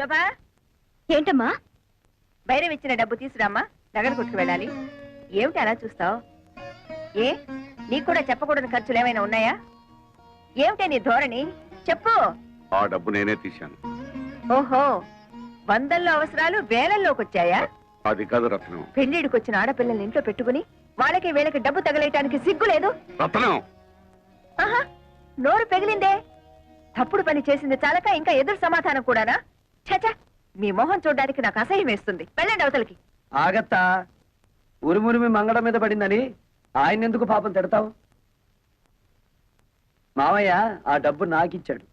శోభా? ఏంటమ్మా? బైరం ఇచ్చిన డబ్బు తీసురామ్మా నగర కొట్టుకు వెళ్ళాలి. ఏమిటి అలా చూస్తావు? ఏ? నీకు కూడా చెప్పకూడని ఖర్చులు ఏమైనా ఉన్నాయా? ఏమిటే నీ ధోరణి? చెప్పు. ఆ డబ్బు నేనే తీశాను. ఓహో వందల్లో అవసరాలు వేలల్లోకి వచ్చాయా? అది కాదు రత్నం. పెళ్ళిడికి వచ్చిన ఆడపిల్లల్ని ఇంట్లో పెట్టుకుని వాళ్ళకి వీళ్ళకి డబ్బు తగలేయటానికి సిగ్గు లేదు. రత్నం! ఆహా నోరు పెగిలిందే. తప్పుడు పని చేసింది చాలక ఇంకా ఎదురు సమాధానం కూడానా? చచా మీ మొహం చూడడానికి నాకు అసహ్యం వేస్తుంది. వెళ్ళండి అవతలకి. ఆగత్తా ఉరుమురిమి మంగళ మీద పడిందని ఆయన ఎందుకు పాపం తిడతావు? మావయ్య ఆ డబ్బు నాకిచ్చాడు.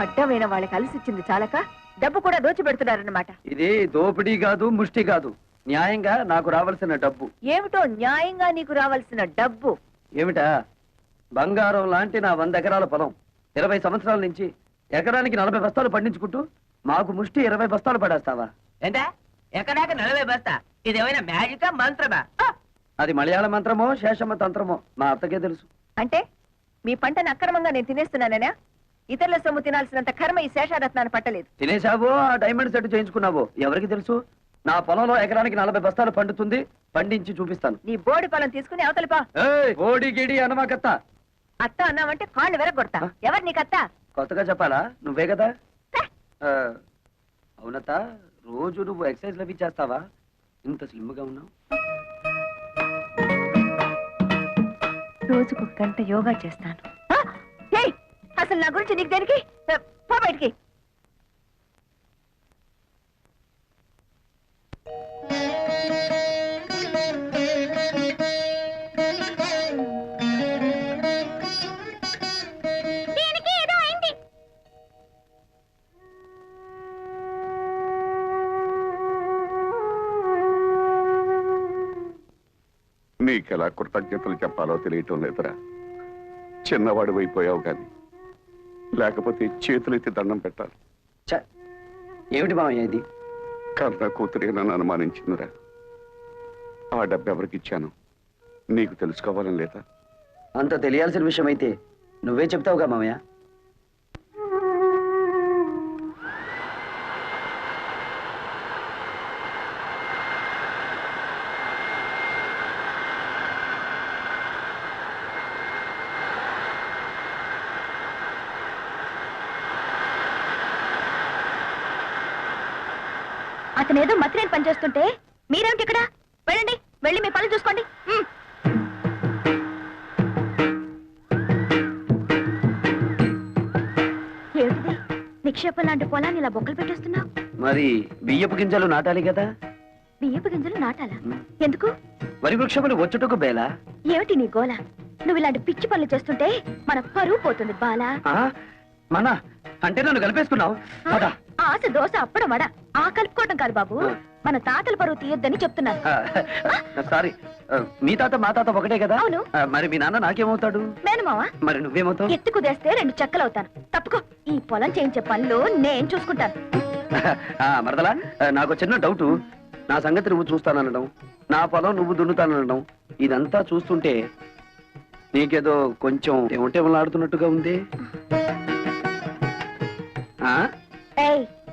అడ్డమైన వాళ్ళకి అలసిచ్చింది చాలక డబ్బు కూడా దోచిపెడుతున్నారన్నమాట ఇది దోపిడీ కాదు ముష్టి కాదు. న్యాయంగా నాకు రావాల్సిన డబ్బు. ఏమిటో న్యాయంగా నీకు రావాల్సిన డబ్బు? ఏమిటా? బంగారం లాంటి నా వంద ఎకరాల పొలం. ఇరవై సంవత్సరాల నుంచి ఎకరానికి నలభై బస్తాలు పండించుకుంటూ మాకు ముష్టి ఇరవై బస్తాలు పడేస్తావా? ఏంటా? ఎక్కడాక నలభై బస్తా? ఇదేమైనా మ్యాజికా మంత్రమా! అది మలయాళ మంత్రమో శేషమ్మ తంత్రమో మా అత్తకే తెలుసు. అంటే మీ పంటను అక్రమంగా నేను తినేస్తున్నానేనా ఇతరుల సొమ్ము తినాల్సినంత కర్మ ఈ శేషారత్నాన్ని పట్టలేదు. తినేశావో ఆ డైమండ్ సెట్ చేయించుకున్నావో ఎవరికి తెలుసు? నా పొలంలో ఎకరానికి నలభై బస్తాలు పండుతుంది పండించి చూపిస్తాను. నీ బోడి పొలం తీసుకుని అవతలిపా ఓడి గిడి అనమాకత్త. అత్త అన్నావంటే కాళ్ళు వెరగొడతా ఎవరు నీకత్తా? కొత్తగా చెప్పాలా? నువ్వే కదా? అవునత్త రోజు నువ్వు ఎక్సర్సైజ్ లవి చేస్తావా? ఇంత స్లిమ్గా ఉన్నావు. రోజుకు గంట యోగా చేస్తాను! అసలు నా గురించి నీకు దేనికి? పో బయటికి. నీకెలా కృతజ్ఞతలు చెప్పాలో తెలియటం లేదురా. చిన్నవాడు అయిపోయావు కానీ లేకపోతే చేతులెత్తి దండం పెట్టాలి. ఏమిటి మామయ్య ఇది? కన్న కూతురే నన్ను అనుమానించిందిరా. ఆ డబ్బు ఎవరికి ఇచ్చాను? నీకు తెలుసుకోవాలని లేదా? అంత తెలియాల్సిన విషయం అయితే నువ్వే చెప్తావుగా మామయ్య అతను ఏదో మతిరేని పని చేస్తుంటే మీరేమిటి ఇక్కడ? వెళ్ళండి వెళ్ళి మీ పనులు చూసుకోండి. ఏమిటిది? నిక్షేపం లాంటి పొలాన్ని ఇలా బొక్కలు పెట్టేస్తున్నావు? మరి బియ్యపు గింజలు నాటాలి కదా? బియ్యపు గింజలు నాటాలా. ఎందుకు? వరి వృక్షములు వచ్చుటకు బేలా? ఏమిటి నీ గోల? నువ్వు ఇలాంటి పిచ్చి పనులు చేస్తుంటే మన పరువు పోతుంది బాలా? మన అంటే నన్ను కలిపేసుకున్నావు. ఆశ దోశ అప్పడం వడ. ఆ కలుపుకోవటం కాదు బాబు. మన తాతల పరువు తీయొద్దని చెప్తున్నాను. సారీ. మీ తాత మా తాత ఒకటే కదా? అవును. మరి మీ నాన్న నాకేమవుతాడు? మేనమావా మరి నువ్వేమవుతావు? ఎత్తి కుదేస్తే రెండు చెక్కలవుతాను. తప్పుకో. ఈ పొలం చేయించే పనులు నేను చూసుకుంటాను. ఆ, మరదలా నాకు చిన్న డౌట్. నా సంగతి నువ్వు చూస్తాననడం నా పొలం నువ్వు దున్నుతాననడం ఇదంతా చూస్తుంటే నీకేదో కొంచెం ఏమంటేమలాడుతున్నట్టుగా ఉంది.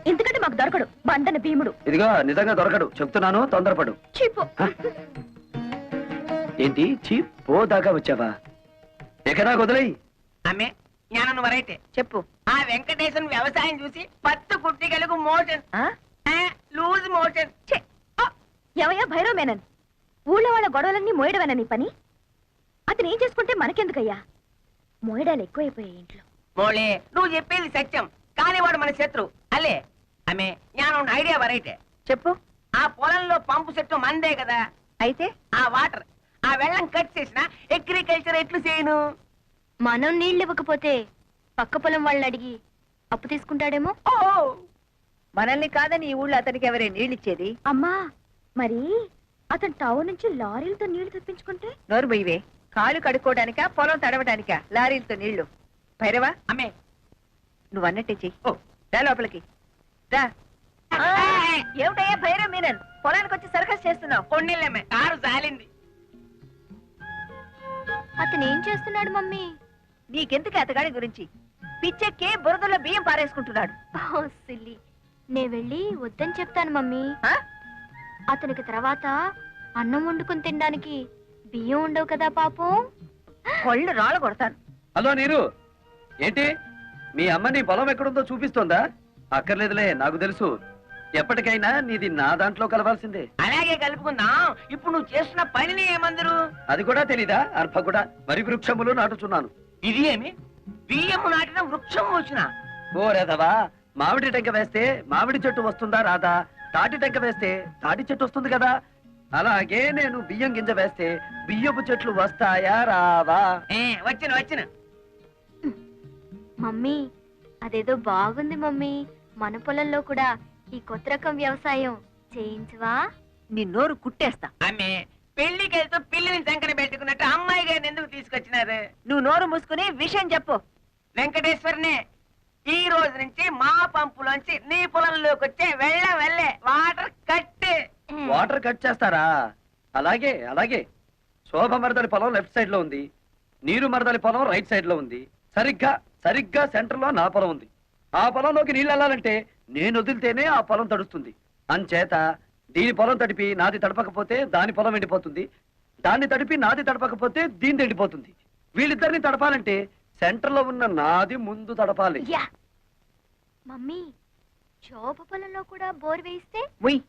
ఇంతకంటే మాకు దొరకడు. బండన భీముడు. ఇదిగో నిజంగా దొరకడు. చెప్తున్నాను తొందరపడు. చీపు. ఏంటి? చీ పో దాకా వచ్చావా? ఎక్కడా వదిలేయి అమ్మే జ్ఞానం వరైతే. చెప్పు. ఆ వెంకటేశ్వర వ్యవసాయం చూసి పత్తు కుట్టిగలకు మోషన్. ఆ? Loose motion. ఛే! ఆ! ఎవయ్యా భైరవ మేనన్? ఊళ్ళో వాళ్ళ గొడవలన్నీ మోయడమేనా నీ పని? అతను ఏం చేసుకుంటే మనకెందుకయ్యా? మోయడాలు ఎక్కువైపోయాయి ఇంట్లో. మోళే నువ్వు చెప్పేది సత్యం. కానీ వాడు మన శత్రు. అలే అమ్మే జ్ఞానం ఐడియా వరైతే. చెప్పు. ఆ పొలంలో పంపు చెట్టు మందే కదా. అయితే? ఆ వాటర్ ఆ వెళ్ళం కట్ చేసిన అగ్రికల్చర్ ఎట్లు చేయను? మనం నీళ్ళు ఇవ్వకపోతే పక్క పొలం వాళ్ళని అడిగి అప్పు తీసుకుంటాడేమో? ఓ మనల్ని కాదని ఈ ఊళ్ళో అతనికి ఎవరే నీళ్ళిచ్చేది అమ్మా మరి అతను టౌన్ నుంచి లారీలతో నీళ్ళు తెప్పించుకుంటే? నోరు బొయ్యవే కాలు కడుక్కోవడానికా పొలం తడవడానికా లారీలతో నీళ్ళు భైరవా? అమ్మే. నువ్వు అన్నట్టే చెయ్యి. ఓ. రా లోపలికి. ఏమిటయ్యా భైరవ్ మీనన్? పొలానికి వచ్చి సర్కస్ చేస్తున్నావు. కొన్నిళ్ళమ్మే కారు జాలింది. అతను ఏం చేస్తున్నాడు మమ్మీ? నీకెందుకు అతగాడి గురించి? పిచ్చెక్కి బురదలో బియ్యం పారేసుకుంటున్నాడు. ఓ సిల్లి. నే వెళ్ళి వద్దని చెప్తాను మమ్మీ. ఆ? అతనికి తర్వాత అన్నం వండుకుని తినడానికి బియ్యం ఉండవు కదా పాపం. కొళ్ళు రాళ్ళు కొడతాను హలో నీరు ఏంటి? మీ అమ్మ నీ పొలం ఎక్కడుందో చూపిస్తోందా? అక్కర్లేదులే నాకు తెలుసు. ఎప్పటికైనా నీది నా దాంట్లో కలవాల్సిందే. అలాగే కలుపుకుందాం. ఇప్పుడు నువ్వు చేస్తున్న పనిని ఏమందరు? అది కూడా తెలీదా? అర్భ కూడా వరి వృక్షములు నాటుచున్నాను. ఇది ఏమి? బియ్యము నాటిన వృక్షం వచ్చిన. ఓ రేదవా మామిడి టెంక వేస్తే మామిడి చెట్టు వస్తుందా రాదా తాటి టెంక వేస్తే తాటి చెట్టు వస్తుంది కదా. అలాగే నేను బియ్యం గింజ వేస్తే బియ్యపు చెట్లు వస్తాయా రావా? వచ్చిన వచ్చిన. మమ్మీ అదేదో బాగుంది మమ్మీ. మన పొలంలో కూడా ఈ కొత్త రకం వ్యవసాయం చేయించవా? నీ నోరు కుట్టేస్తా. ఆమె పెళ్ళికి వెళ్తూ పిల్లిని సంకన పెట్టుకున్నట్టు అమ్మాయి గారిని ఎందుకు తీసుకొచ్చినారు? నువ్వు నోరు మూసుకుని విషయం చెప్పు. వెంకటేశ్వరనే ఈ రోజు నుంచి మా పంపులోంచి నీ పొలంలోకి వచ్చే వెళ్ళ వెళ్ళే వాటర్ కట్టే. వాటర్ కట్ చేస్తారా? అలాగే అలాగే. శోభ మరదలి పొలం లెఫ్ట్ సైడ్లో ఉంది. నీరు మరదలి పొలం రైట్ సైడ్లో ఉంది. సరిగ్గా సరిగ్గా సెంటర్లో నా పొలం ఉంది. ఆ పొలంలోకి నీళ్ళు వెళ్ళాలంటే నేను వదిలితేనే ఆ పొలం తడుస్తుంది. అంచేత దీని పొలం తడిపి నాది తడపకపోతే దాని పొలం ఎండిపోతుంది. దాన్ని తడిపి నాది తడపకపోతే దీని ఎండిపోతుంది. వీళ్ళిద్దరిని తడపాలంటే సెంటర్లో ఉన్న నాది ముందు తడపాలి. యా. మమ్మీ శోభ పొలంలో కూడా బోర్ వేయిస్తే? ఉయ్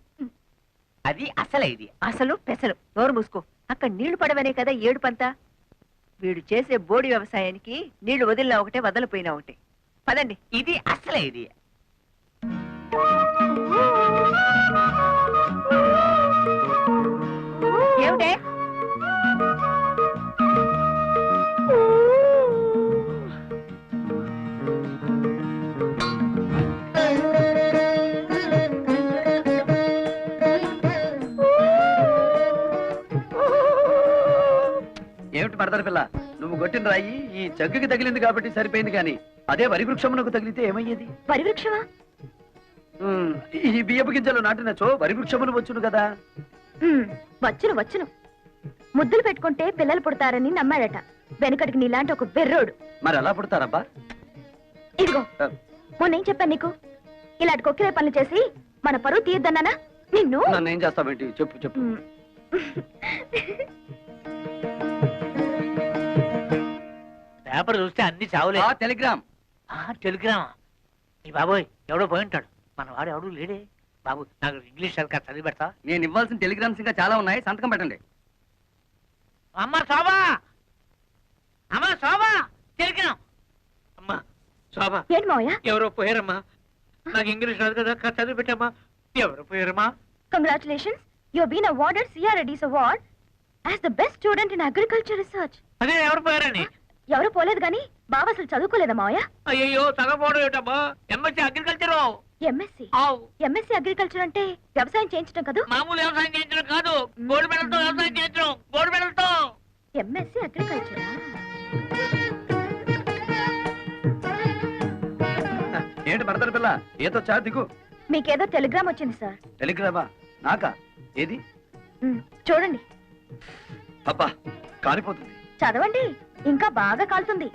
అది అసలే ఇది. అసలు పెసలు. నోరు మూసుకో. అక్కడ నీళ్ళు పడవనే కదా ఏడు పంత వీడు చేసే బోడి వ్యవసాయానికి నీళ్ళు వదిలినా ఒకటే వదలిపోయినా ఒకటే. పదండి. ఇది అసలే ఇది. ఏమిటే? ఏమిటి పడతారు పిల్ల? నువ్వు కొట్టిన రాయి ఈ చగ్గుకి తగిలింది కాబట్టి సరిపోయింది కానీ. అదే వరి వృక్షమునకు తగిలితే ఏమయ్యేది? వరి వృక్షమా ఉమ్, ఈ బియ్యపు గింజలు నాటినచో వరి వృక్షములు వచ్చును కదా. ఉమ్, వచ్చును వచ్చును. ముద్దులు పెట్టుకుంటే పిల్లలు పుడతారని నమ్మాడట. వెనకటికి నీలాంటి ఒక బెర్రోడు మరి ఎలా పుడతారబ్బా? ఇదిగో మొన్నేం చెప్పాను నీకు? ఇలాంటి కొక్కిరే పనులు చేసి మన పరువు తీయద్దన్నానా? నిన్ను? నన్ను ఏం చేస్తావేంటి? చెప్పు చెప్పు. ఉమ్. పేపర్ చూస్తే అన్ని చావులే. ఆ, టెలిగ్రామా. ఈ బాబోయ్ ఎవడో పోయి ఉంటాడు. మన వాడు ఎవడు లేడే. బాబు నాకు ఇంగ్లీష్ సరిగ్గా చదివి పెడతా నేను ఇవ్వాల్సిన టెలిగ్రామ్స్ ఇంకా చాలా ఉన్నాయి. సంతకం పెట్టండి. అమ్మ శోభా! అమ్మ శోభా! టెలిగ్రామ్. అమ్మా శోభా! ఏంటి మావయ్య? ఎవరో పోయారమ్మా? నాకు ఇంగ్లీష్ రాదు కదా కాస్త చదివి పెట్టమ్మా. ఎవరు పోయారమ్మా? Congratulations you been awarded C R A D's award as the best student in agriculture research అదే ఎవరు పోయారని? ఎవరు పోలేదు గాని బావ అసలు చదువుకోలేదా మావయ్య? అయ్యో సగపోవడం ఏటమ్మా M Sc agriculture M Sc ఆవు. ఎంఎస్సి అగ్రికల్చర్ అంటే వ్యవసాయం చేయించడం కదా? మామూలు వ్యవసాయం చేయించడం కాదు. గోల్డ్ మెడల్తో వ్యవసాయం చేయించడం. గోల్డ్ మెడల్తో ఎంఎస్సి అగ్రికల్చరా ఏంటి మరదల పిల్ల? ఏదో చా దిగు. మీకేదో టెలిగ్రామ్ వచ్చింది సార్. టెలిగ్రామా? నాకా? ఏది? చూడండి. అబ్బా కాలిపోతుంది చదవండి. ఇంకా బాగా కాలుతుంది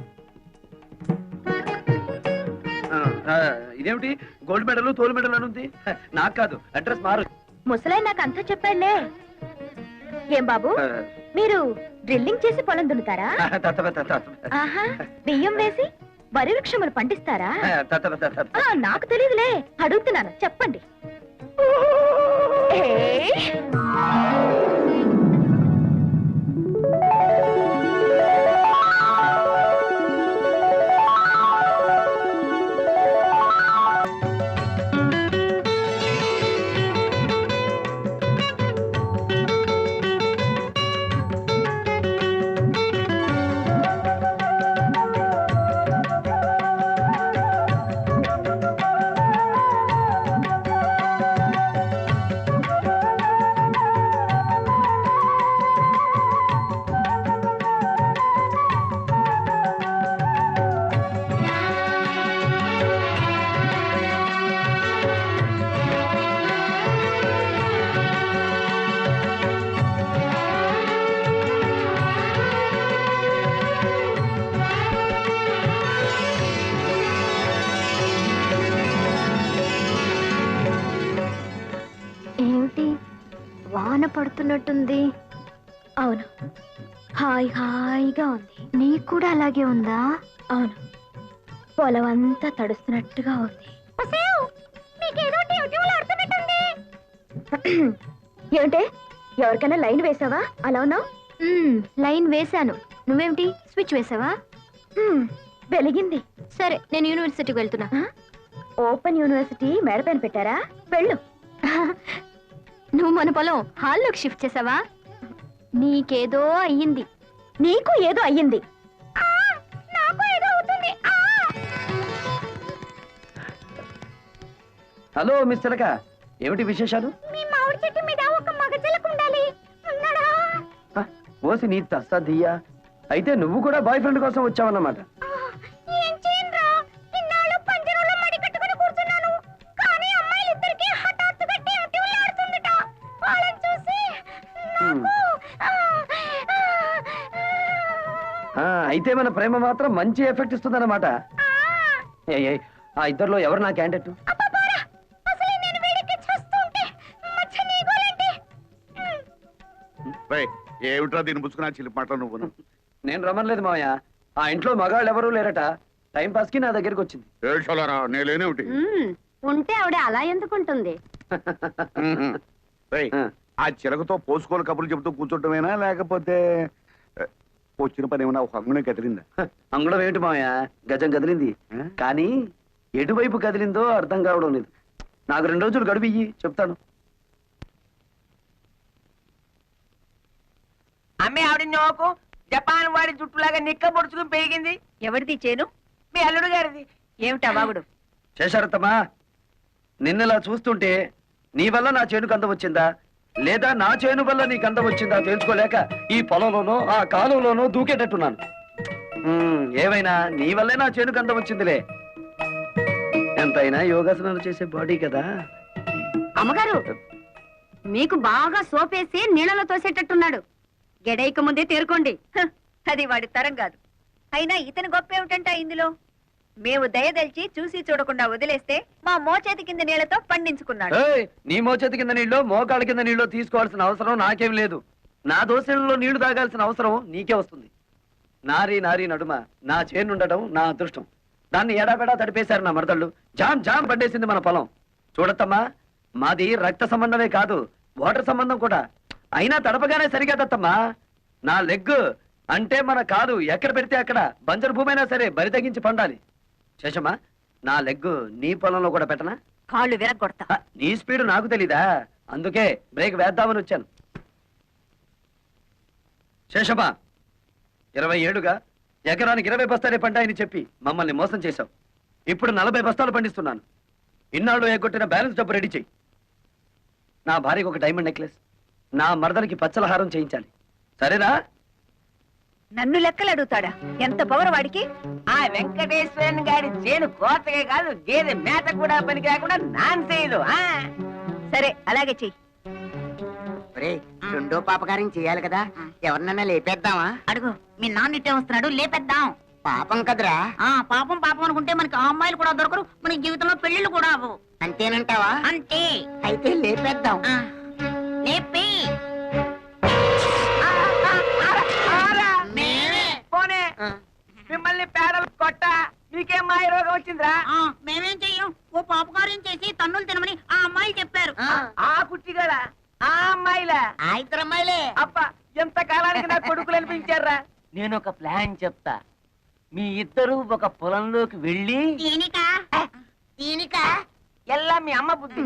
ఇదేమిటి? గోల్డ్ మెడల్ తోలు మెడల్ అని ఉంది నాకు కాదు అడ్రస్ మారు. ముసలాయి నాకు అంతా చెప్పాడులే. ఏం బాబు? మీరు డ్రిల్లింగ్ చేసి పొలం దున్నుతారా. ఆహా బియ్యం వేసి వరి వృక్షములు పండిస్తారా? నాకు తెలియదులే అడుగుతున్నాను చెప్పండి. హాయ్ హాయిగా ఉంది. నీకు కూడా అలాగే ఉందా? అవును. పొలం అంతా తడుస్తున్నట్టుగా ఉంది. ఏమిటే? ఎవరికైనా లైన్ వేసావా? అలా ఉన్నావు? లైన్ వేశాను. నువ్వేమిటి? స్విచ్ వేసావా? వెలిగింది. సరే నేను యూనివర్సిటీకి వెళ్తున్నా. ఓపెన్ యూనివర్సిటీ మేడ పైన పెట్టారా? వెళ్ళు. నువ్వు మన పొలం హాల్లోకి షిఫ్ట్ చేసావా? నీకేదో అయ్యింది. నీకు ఏదో అయ్యింది. నాకు ఏదో అవుతుంది. హలో మిస్ చిలక ఏమిటి విశేషాలు? మీ మామిడి చెట్టు మీద ఒక మగ చిలక ఉండాలి. ఉన్నాడా? హ, ఓసి నీ తస్సదియ్యా అయితే నువ్వు కూడా బాయ్ ఫ్రెండ్ కోసం వచ్చావన్నమాట. అయితే మన ప్రేమ మాత్రం మంచి ఎఫెక్ట్ ఇస్తుందన్నమాట. ఏయ్, ఏయ్, ఆ ఇద్దరిలో ఎవరు నా క్యాండిడేట్? అబ్బబ్బోరా, అసలే నేను వేడికి చస్తుంటే మధ్య నీ గోలేంటి? రేయ్, ఏమిట్రా దీన్ని పుచ్చుకున్నా చిలిపి మాటలు నువ్వు నేను రమ్మనలేదు మావయ్య. ఆ ఇంట్లో మగాళ్ళు ఎవరూ లేరట. టైం పాస్కి నా దగ్గరికి వచ్చింది. ఏడ్చోలరా ఉంటే ఆవిడ అలా ఎందుకుంటుంది? రేయ్, ఆ, చిలకతో పోసుకోలు కబుర్లు చెబుతూ కూర్చోటమేనా? లేకపోతే వచ్చిన పని ఏమన్నా ఒక అంగునే కదిలిందా? అంగుళం ఏమిటి మావయ్య? గజం కదిలింది? కానీ ఎటువైపు కదిలిందో అర్థం కావడం లేదు. నాకు రెండు రోజులు గడువు ఇయ్యి చెప్తాను. అమ్మే ఆవిడ నోకు జపాన్ వాడి జుట్టులాగా నిక్క పొడుచుకుని పెరిగింది. ఎవరిది చేను? మీ అల్లుడు గారిది. ఏమిటా వాగుడు? చేశారత్తమ్మా నిన్నలా చూస్తుంటే నీ వల్ల నా చేనుకు అందం వచ్చిందా? లేదా నా చేను వల్ల నీకు అందం వచ్చిందా తెలుసుకోలేక ఈ పొలంలోనో ఆ కాలువలోనో దూకేటట్టున్నాను. ఏవైనా నీ వల్లే నా చేనుకు అందం వచ్చిందిలే. ఎంతైనా యోగాసనాలు చేసే బాడీ కదా. అమ్మగారు మీకు బాగా సోపేసి నీళ్ళలో తోసేటట్టున్నాడు. గెడైక ముందే తేరుకోండి. హ, అది వాడి తరం కాదు. అయినా ఇతని గొప్ప ఏమిటంట ఇందులో? మేము దయదలిచి చూసి చూడకుండా వదిలేస్తే మా మోచేతి కింద నీళ్ళతో పండించుకున్నాడు. ఏయ్, నీ మోచేతి కింద నీళ్ళు మోకాళ్ళ కింద నీళ్ళు తీసుకోవాల్సిన అవసరం నాకేం లేదు. నా దోశలలో నీళ్ళు తాగాల్సిన అవసరం నీకే వస్తుంది. నారి నారి నడుమ నా చేనుండటం నా అదృష్టం. దాన్ని ఎడాపెడా తడిపేశారు నా మరదళ్ళు. జామ్ జామ్ పడ్డేసింది మన పొలం. చూడత్తమ్మా మాది రక్త సంబంధమే కాదు వాటర్ సంబంధం కూడా. అయినా తడపగానే సరిగదత్తమ్మా నా లెగ్ అంటే మన కాదు ఎక్కడ పెడితే అక్కడ. బంజరు భూమైనా సరే బరి తగ్గించి పండాలి. శేషమ్మా నా లెగ్ నీ పొలంలో కూడా పెట్టనా? కాళ్ళు విరగొడతా ఆ, నీ స్పీడ్ నాకు తెలీదా? అందుకే బ్రేక్ వేద్దామని వచ్చాను. శేషమా ఇరవై ఏడుగా ఎకరానికి ఇరవై బస్తాలే పంటాయని చెప్పి మమ్మల్ని మోసం చేశావు. ఇప్పుడు నలభై బస్తాలు పండిస్తున్నాను. ఇన్నాళ్ళు ఎగ్గొట్టిన బ్యాలెన్స్ డబ్బు రెడీ చెయ్యి. నా భార్యకు ఒక డైమండ్ నెక్లెస్ నా మరదలకి పచ్చల హారం చేయించాలి. సరేనా? నన్ను లెక్కలు అడుగుతాడా ఎంత పవర్ వాడికి? ఆ వెంకటేశ్వరన్ గారి చేను కోతకే కాదు గేదె మేత కూడా పనికి రాకుండా నాన్ చేయదు ఆ? సరే అలాగే చెయ్యి. రెండో పాపకార్యం చేయాలి కదా. ఎవరినన్నా లేపేద్దామా? అడుగు మీ నాన్న ఇట్టే వస్తున్నాడు లేపేద్దాం. పాపం కదరా? ఆ పాపం పాపం అనుకుంటే మనకి ఆ అమ్మాయిలు కూడా దొరకరు మన జీవితంలో పెళ్ళిళ్ళు కూడా అవ్వవు. అంతేనంటావా? అంతే. అయితే లేపేద్దాం. ఆ, మేమేం చెయ్యం? ఓ పాపకార్యం చేసి తన్నులు తినమని ఆ అమ్మాయిలు చెప్పారు. ఆ. కుట్టిగల ఆ అమ్మాయిలా? ఆ ఇద్దరు అమ్మాయిలే. అప్ప ఎంత కాలానికి నా కొడుకులు అనిపించారా? నేను ఒక ప్లాన్ చెప్తా. మీ ఇద్దరు ఒక పొలంలోకి వెళ్ళి దీనిక? దీనిక? ఎల్లా మీ అమ్మ బుద్ధి?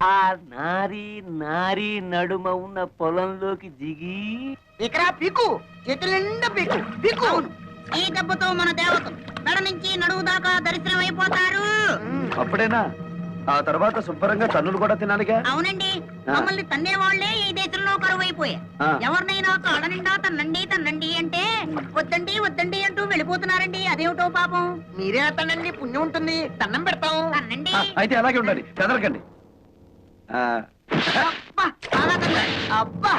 ఆ. నారి నారి నడుమ ఉన్న పొలంలోకి దిగి ఇక్కడ పీకు. చేతుల నిండా పీకు. పీకు. ఈ దెబ్బతో మన దేవతలు మెడ నుంచి నడువు దాకా దర్శనం అయిపోతారు. అప్పుడేనా? ఆ తర్వాత శుభ్రంగా తన్నులు కూడా తినాలిగా? అవునండి. మమ్మల్ని తన్నే వాళ్ళే ఈ దేశంలో కరువైపోయా. ఎవరినైనా కాళ్ళ నిండా తన్నండి తన్నండి అంటే వద్దండి వద్దండి అంటూ వెళ్ళిపోతున్నారండి. అదేమిటో పాపం? మీరే అతనండి పుణ్యం ఉంటుంది. దండం పెడతాం. తన్నండి. అయితే అలాగే ఉండాలి కదలకండి ఆ, అబ్బా చాలా తన్నాడు. అబ్బా.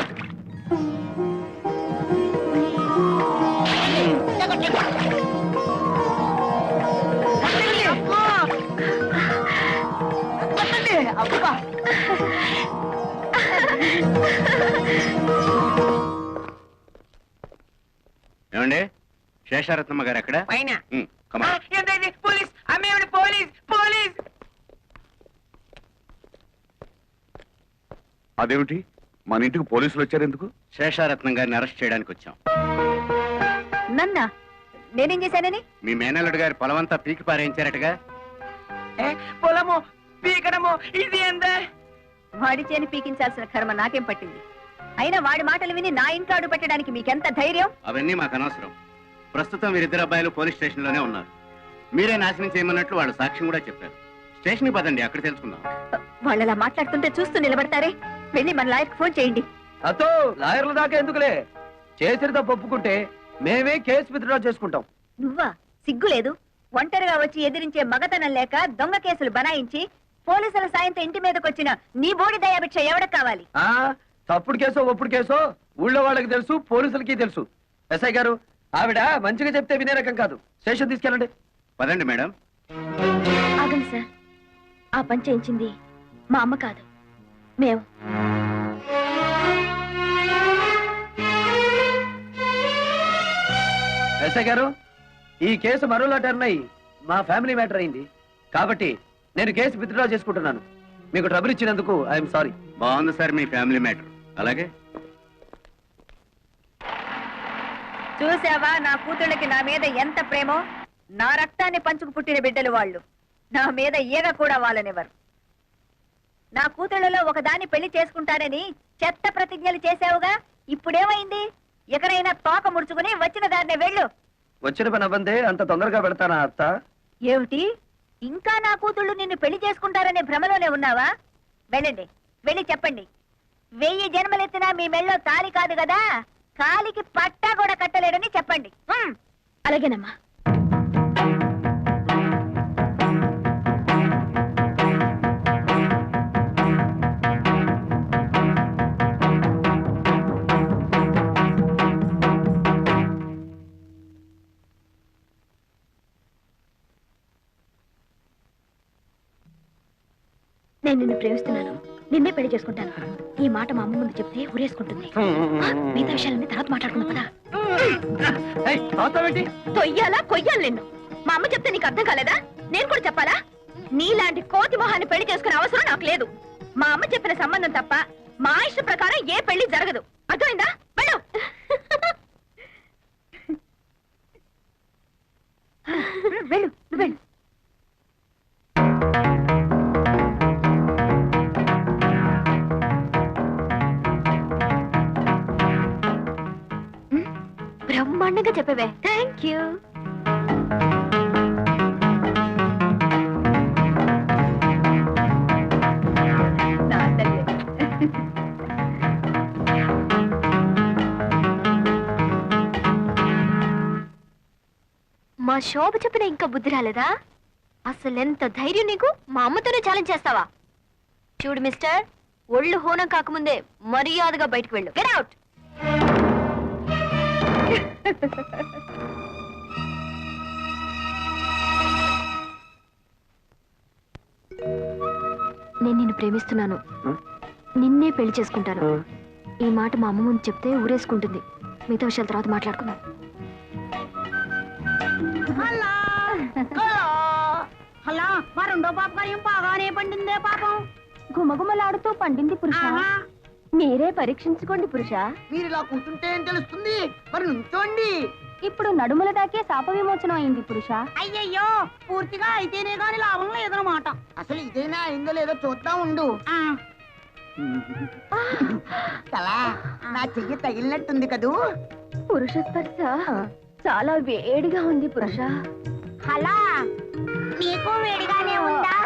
ఏమండి? శేషారత్నమ్మ గారు ఎక్కడ? పోలీస్. Police police. అదేమిటి? మన ఇంటికి పోలీసులు వచ్చారు ఎందుకు? శేషారత్నం గారిని అరెస్ట్ చేయడానికి వచ్చాం. నన్నా నేనేం చేశానని? మీ మేనల్లుడు గారి పొలమంతా పీకి పారేయించారటగా. ఏ, పొలము పీకడము ఇది ఎంత వాడి చేని పీకించాల్సిన కర్మ నాకేం పట్టింది? అయినా వాడి మాటలు విని నా ఇంట్లో అడుగు పెట్టడానికి మీకెంత ధైర్యం? అవన్నీ మాకు అనవసరం. ప్రస్తుతం వీరిద్దరు అబ్బాయిలు పోలీస్ స్టేషన్లోనే ఉన్నారు. మీరే నాశనం చేయమన్నట్లు వాళ్ళు సాక్ష్యం కూడా చెప్పారు. స్టేషన్ పదండి అక్కడ తెలుసుకుందాం. వాళ్ళు అలా మాట్లాడుతుంటే చూస్తూ నిలబడతారే? వెళ్ళి మన లాయర్కి ఫోన్ చేయండి. అతో లాయర్ల దాకా ఎందుకులే? చేసిన తప్పు ఒప్పుకుంటే మేమే కేసు విత్డ్రా చేసుకుంటాం. నువ్వా? సిగ్గు లేదు. ఒంటరిగా వచ్చి ఎదిరించే మగతనం లేక దొంగ కేసులు బనాయించి పోలీసుల సాయంతో ఇంటి మీదకి వచ్చిన నీ బోడి దయాభిక్ష ఎవడకు కావాలి? ఆ తప్పుడు కేసో ఒప్పుడు కేసో ఊళ్ళో వాళ్ళకి తెలుసు పోలీసులకి తెలుసు. ఎస్ఐ గారు ఆవిడ మంచిగా చెప్తే వినే రకం కాదు. స్టేషన్ తీసుకెళ్ళండి. పదండి మేడం. ఆగండి సార్. ఆ పని చేయించింది మా అమ్మ కాదు. మేము. ఎస్ఐ గారు ఈ కేసు మరోలా టర్న్ అయ్యి మా ఫ్యామిలీ మ్యాటర్ అయింది. కాబట్టి నేను కేసు విత్డ్రా చేసుకుంటున్నాను. మీకు ట్రబుల్ ఇచ్చినందుకు ఐఎమ్ సారీ. బాగుంది సార్ మీ ఫ్యామిలీ మ్యాటర్. అలాగే? చూసావా నా కూతుళ్ళకి నా మీద ఎంత ప్రేమో? నా రక్తాన్ని పంచుకు పుట్టిన బిడ్డలు వాళ్ళు. నా మీద ఈగ కూడా వాళ్ళనివ్వరు నా కూతుళ్ళలో ఒకదాన్ని పెళ్ళి చేసుకుంటానని చెత్త ప్రతిజ్ఞలు చేసావుగా ఇప్పుడేమైంది? ఎకరైనా తోక ముడుచుకుని వచ్చిన దాన్నే వెళ్ళు. వచ్చిన పని అవ్వందే అంత తొందరగా పెడతానా అత్త? ఏమిటి? ఇంకా నా కూతుళ్ళు నిన్ను పెళ్ళి చేసుకుంటారనే భ్రమలోనే ఉన్నావా? వెళ్ళండి వెళ్ళి చెప్పండి. వెయ్యి జన్మలెత్తినా మీ మెళ్ళో తాలి కాదు కదా? కాలికి పట్టా కూడా కట్టలేడని చెప్పండి. అలాగేనమ్మా. నేను నిన్ను ప్రేమిస్తున్నాను. నిన్నే పెళ్ళి చేసుకుంటాను. ఈ మాట మా అమ్మ ముందు చెప్తే ఊరేసుకుంటుంది. ఆ, మిగతా విషయాలన్నీ తర్వాత మాట్లాడుకుందాం? తొయ్యాలా కొయ్యాలి నిన్ను. మా అమ్మ చెప్తే నీకు అర్థం కాలేదా? నేను కూడా చెప్పాలా? నీలాంటి కోతి మొహాన్ని పెళ్ళి చేసుకునే అవసరం నాకు లేదు. మా అమ్మ చెప్పిన సంబంధం తప్ప మా ఇష్ట ప్రకారం ఏ పెళ్ళి జరగదు. అర్థమైందా? వెళ్ళు. వెళ్ళు నువ్వు వెళ్ళు. బ్రహ్మాండంగా చెప్పవే. థ్యాంక్ యూ మా శోభ చెప్పిన ఇంకా బుద్ధి రాలేదా? అసలు ఎంత ధైర్యం నీకు? మా అమ్మతోనే ఛాలెంజ్ చేస్తావా? చూడు మిస్టర్ ఒళ్ళు హోనం కాకముందే మర్యాదగా బయటకు వెళ్ళు. గెట్ అవుట్ నేను నిన్ను ప్రేమిస్తున్నాను? నిన్నే పెళ్ళి చేసుకుంటాను. ఈ మాట మా అమ్మ ముందు చెప్తే ఊరేసుకుంటుంది. మిగతా విషయాల తర్వాత మాట్లాడుకుందాం. హలో. హలో. హలో మా రెండో పాప కార్యం బాగానే పండిందే పాపం? గుమగుమలాడుతూ పండింది పురుష. మీరే పరీక్షించుకోండి పురుష. మీరు ఇలా కూర్చుంటే ఏం తెలుస్తుంది? మరి నుంచోండి. ఇప్పుడు నడుముల దాకే శాప విమోచనం అయింది పురుష. అయ్యయ్యో పూర్తిగా అయితేనే గాని లాభం లేదనమాట అసలు ఇదేనా అయిందో లేదో చూద్దాం ఉండు. కలా నా చెయ్యి తగిలినట్టుంది కదూ? పురుష స్పర్శ చాలా వేడిగా ఉంది పురుష. హలా నీకు వేడిగానే ఉందా?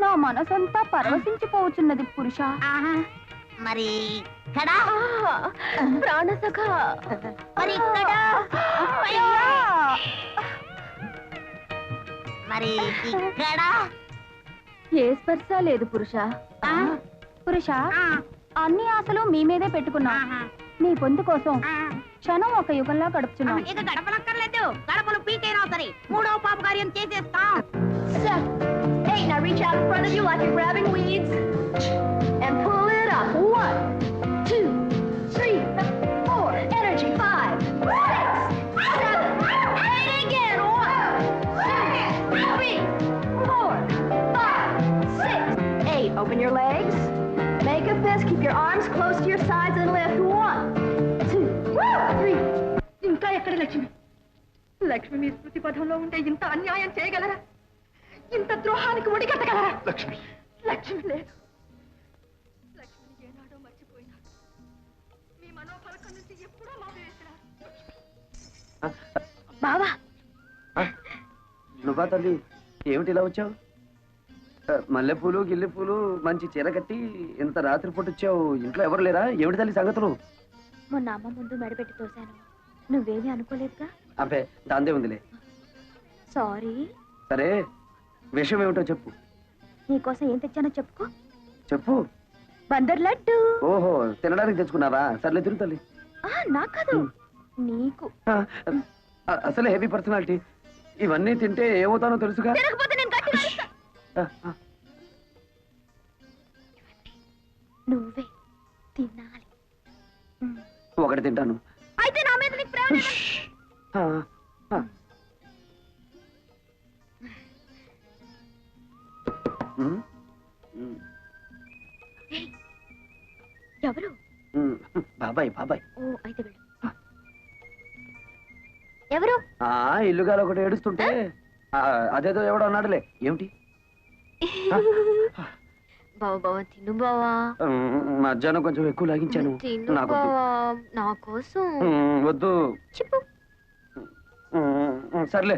నా మనసంతా పరవశించిపోవచ్చున్నది పురుష. ఆహా. మరి ఇక్కడ ప్రాణసఖ! మరి ఇక్కడ. మరి ఇక్కడ? ఏ స్పర్శ లేదు పురుష. ఆ, పురుష అన్ని ఆశలు మీ మీదే పెట్టుకున్నా. నీ పొందు కోసం. క్షణం ఒక యుగంలా గడుపుతున్నా ఇక గడపలక్కర్లేదు గడపలు పీకైనా సరే. మూడో పాప కార్యం చేసేస్తాం Hey, now reach out in front of you. Like you're grabbing weeds. ద్రోహానికి ఒడిగట్టగలరా Lakshmi. Lakshmi లేదు లక్ష్మిని ఏనాడో మర్చిపోయినారు మీ మనోఫలకం నుంచి ఎప్పుడో మాపివేసినారు బావా. నువ్వా తల్లి ఏమిటి ఇలా వచ్చావు? మల్లెపూలు గిల్లెపూలు మంచి చీర కట్టి ఇంత రాత్రిపూట వచ్చావు. ఇంట్లో ఎవరు లేరా? ఏమిటి తల్లి సంగతులు? మొన్న అమ్మ ముందు మెడపెట్టి తోశాను. నువ్వేమీ అనుకోలేదుగా? అబ్బే దాందే ఉందిలే. సారీ. సరే. విషయం ఏమిటో చెప్పు. నీకోసం ఏం తెచ్చానో చెప్పుకో. చెప్పు. బందర్ లడ్డు. ఓహో తినడానికి తెచ్చుకున్నావా? సర్లే తిరు తల్లి. ఆ, నాకు కాదు. నీకు. ఆ, అసలే హెవీ పర్సనాలిటీ. ఇవన్నీ తింటే ఏమవుతానో తెలుసుగా? తినకపోతే నేను గట్టి నడుస్తా. ఆ, ఆ. నువ్వే తినాలి. ఉమ్. ఒకటి తింటాను. అయితే నా మీద నీకు ప్రేమ లేదా? ఆ, బాబాయ్ బాబాయ్. ఓ అయితే వెళ్ళు. ఎవరు? ఆ ఇల్లుగాలు ఒకటి ఏడుస్తుంటే ఆ, అదేదో ఎవడో అన్నాడులే. ఏమిటి? బావా బావా తిను బావా. ఉమ్, మధ్యాహ్నం కొంచెం ఎక్కువ లాగించాను. తిను నాకు బావా నా కోసం. వద్దు. చెప్పు. ఉమ్, ఉమ్, సర్లే.